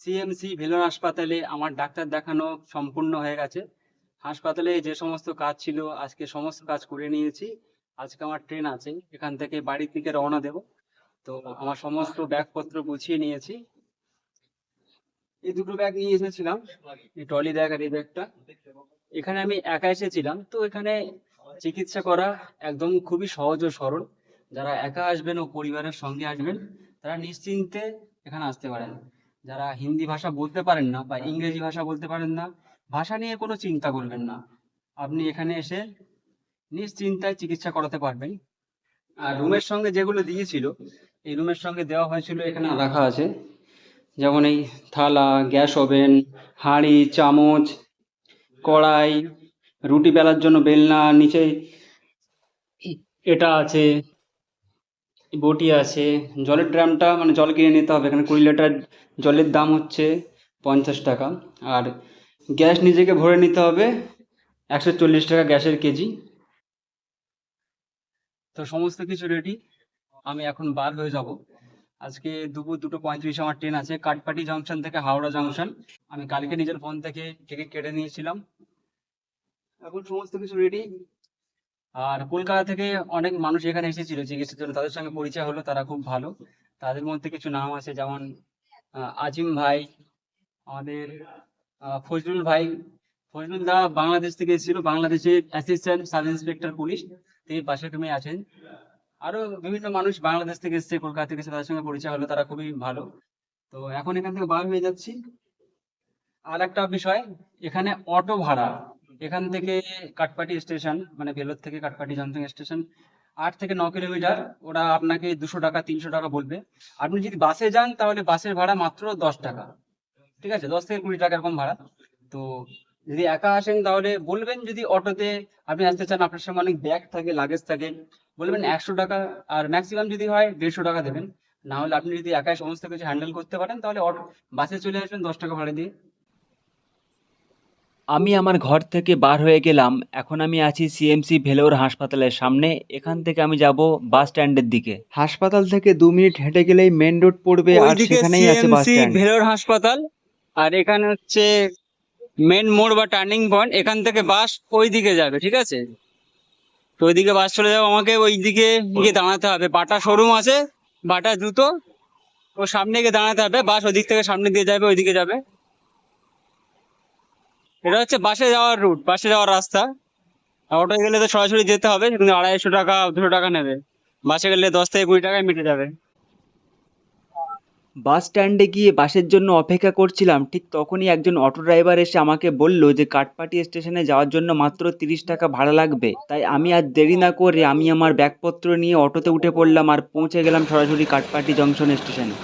CMC Vellore হাসপাতালে আমার doctor দেখানো সম্পূর্ণ হয়ে গেছে। হাসপাতালে যে সমস্ত কাজ ছিল, আজকে সমস্ত কাজ করে নিয়েছি। আজকে আমার ট্রেন আছে, এখান থেকে বাড়ির দিকে রওনা দেব। তো আমার সমস্ত ব্যাগপত্র গুছিয়ে নিয়েছি। এই দুটো ব্যাগ নিয়ে এসেছিলাম, এই ট্রলি ব্যাগ আর এই ব্যাগটা। এখানে আমি একা এসেছিলাম, তো এখানে চিকিৎসা করা একদম খুবই সহজ ও সরল। যারা একা আসবেন ও পরিবারের সঙ্গে আসবেন, তারা নিশ্চিন্তে এখানে আসতে পারেন। যারা হিন্দি ভাষা বলতে পারেন না বা ইংরেজি ভাষা বলতে পারেন না ভাষা নিয়ে কোনো চিন্তা করবেন না। আপনি এখানে এসে নিশ্চিন্তায় চিকিৎসা করাতে পারবেন। আর রুমের সঙ্গে যেগুলো দিয়েছিল এই রুমের সঙ্গে দেওয়া হয়েছিল এখানে রাখা আছে। যেমন এই থালা গ্যাস ওভেন হাঁড়ি চামচ কড়াই রুটি বেলার জন্য বেলনা নিচে এটা আছে। বটি আছে। জলের ড্রামটা মানে জল কিনে নিতে হবে। এখানে কুড়ি লিটার জলের দাম হচ্ছে পঞ্চাশ টাকা। আর গ্যাস নিজেকে ভরে নিতে হবে একশো চল্লিশ টাকা গ্যাসের কেজি। তো সমস্ত কিছু রেডি আমি এখন বার হয়ে যাব। আজকে দুপুর দুটো পঁয়ত্রিশ, আমার ট্রেন আছে। কাটপাটি জংশন থেকে হাওড়া জংশন আমি কালকে নিজের ফোন থেকে টিকিট কেটে নিয়েছিলাম। এখন সমস্ত কিছু রেডি আর কলকাতা থেকে অনেক মানুষ এখানে এসেছিল চিকিৎসার জন্য তাদের সঙ্গে পরিচয় হলো, তারা খুব ভালো। তাদের মধ্যে কিছু নাম আছে, যেমন আজিম ভাই, আমাদের ফজলুল ভাই। ফজলুল দা বাংলাদেশ থেকে এসেছিল, বাংলাদেশের অ্যাসিস্ট্যান্ট সাব ইন্সপেক্টর পুলিশ তিনি পাশের রুমে আছেন। আরও বিভিন্ন মানুষ বাংলাদেশ থেকে এসেছে, কলকাতা থেকে এসে তাদের সঙ্গে পরিচয় হলো, তারা খুবই ভালো। তো এখন এখান থেকে বার হয়ে যাচ্ছি। আর একটা বিষয়, এখানে অটো ভাড়া। এখান থেকে কাটপাটি স্টেশন মানে ভেলোর থেকে কাটপাটি জংশন স্টেশন, আট থেকে ন কিলোমিটার। ওরা আপনাকে দুশো টাকা, তিনশো টাকা বলবে। আপনি যদি বাসে যান, তাহলে বাসের ভাড়া মাত্র দশ টাকা। ঠিক আছে? দশ থেকে কুড়ি টাকা এরকম ভাড়া। তো যদি একা আসেন, তাহলে বলবেন যদি অটোতে আপনি আসতে চান, আপনার সঙ্গে অনেক ব্যাগ থাকে লাগেজ থাকে, বলবেন একশো টাকা। আর ম্যাক্সিমাম যদি হয়, দেড়শো টাকা দেবেন। না হলে আপনি যদি একাই সমস্ত কিছু হ্যান্ডেল করতে পারেন, তাহলে বাসে চলে আসবেন দশ টাকা ভাড়া দিয়ে। আমি আমার ঘর থেকে বার হয়ে গেলাম। এখন আমি আছি সিএমসি ভেলোর হাসপাতালের সামনে। এখান থেকে আমি যাব বাস স্ট্যান্ডের দিকে। হাসপাতাল থেকে দু মিনিট হেঁটে গেলেই মেন রোড পড়বে আর সেখানেই আছে বাস স্ট্যান্ড। ভেলোর হাসপাতাল আর এখানে হচ্ছে মেন মোড় বা টার্নিং পয়েন্ট। এখান থেকে বাস ওই দিকে যাবে ঠিক আছে? তো ওইদিকে বাস চলে যাবে। আমাকে ওই দিকে গিয়ে দাঁড়াতে হবে। বাটা শোরুম আছে বাটা জুতো। ও সামনে গিয়ে দাঁড়াতে হবে। বাস ওদিক থেকে সামনে দিয়ে যাবে ওইদিকে যাবে। এটা হচ্ছে বাসে যাওয়ার রুট বাসে যাওয়ার রাস্তা। অটোয় গেলে তো সরাসরি যেতে হবে, কিন্তু আড়াইশো টাকা, দুশো টাকা নেবে। বাসে গেলে দশ থেকে কুড়ি টাকায় মিটে যাবে। বাস স্ট্যান্ডে গিয়ে বাসের জন্য অপেক্ষা করছিলাম, ঠিক তখনই একজন অটো ড্রাইভার এসে আমাকে বলল যে কাটপাটি স্টেশনে যাওয়ার জন্য মাত্র তিরিশ টাকা ভাড়া লাগবে। তাই আমি আর দেরি না করে আমি আমার ব্যাগপত্র নিয়ে অটোতে উঠে পড়লাম আর পৌঁছে গেলাম সরাসরি কাটপাটি জংশন স্টেশনে।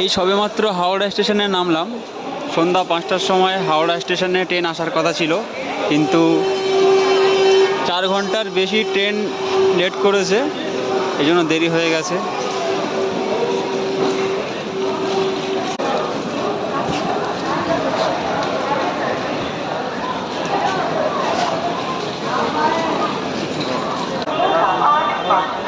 এই সবেমাত্র হাওড়া স্টেশনে নামলাম। সন্ধ্যা পাঁচটার সময় হাওড়া স্টেশনে ট্রেন আসার কথা ছিল, কিন্তু চার ঘণ্টার বেশি ট্রেন লেট করেছে এই জন্য দেরি হয়ে গেছে। 好